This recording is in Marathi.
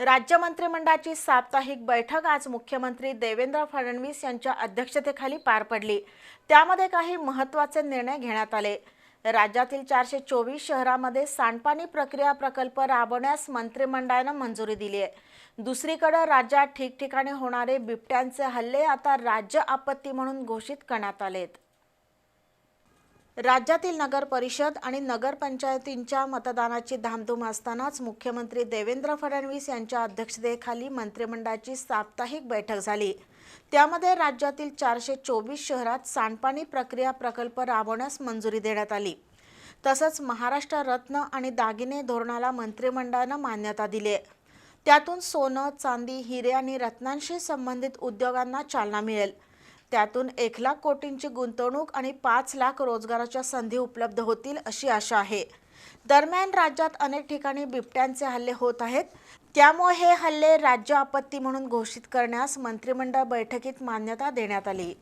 राज्य मंत्रिमंडळाची साप्ताहिक बैठक आज मुख्यमंत्री देवेंद्र फडणवीस यांच्या अध्यक्षतेखाली पार पडली. त्यामध्ये काही महत्त्वाचे निर्णय घेण्यात आले. राज्यातील चारशे चोवीस शहरामध्ये सांडपाणी प्रक्रिया प्रकल्प राबवण्यास मंत्रिमंडळानं मंजुरी दिली आहे. दुसरीकडे राज्यात ठिकठिकाणी होणारे बिबट्यांचे हल्ले आता राज्य आपत्ती म्हणून घोषित करण्यात आलेत. राज्यातील नगर परिषद आणि नगरपंचायतींच्या मतदानाची धामधूम असतानाच मुख्यमंत्री देवेंद्र फडणवीस यांच्या अध्यक्षतेखाली मंत्रिमंडळाची साप्ताहिक बैठक झाली. त्यामध्ये राज्यातील चारशे चोवीस शहरात सांडपाणी प्रक्रिया प्रकल्प राबवण्यास मंजुरी देण्यात आली. तसंच महाराष्ट्र रत्न आणि दागिने धोरणाला मंत्रिमंडळानं मान्यता दिली त्यातून सोनं चांदी हिरे आणि रत्नांशी संबंधित उद्योगांना चालना मिळेल. त्यातून एक लाख कोटींची गुंतवणूक आणि पाच लाख रोजगाराच्या संधी उपलब्ध होतील अशी आशा आहे. दरम्यान राज्यात अनेक ठिकाणी बिबट्यांचे हल्ले होत आहेत. त्यामुळे हे हल्ले राज्य आपत्ती म्हणून घोषित करण्यास मंत्रिमंडळ बैठकीत मान्यता देण्यात आली.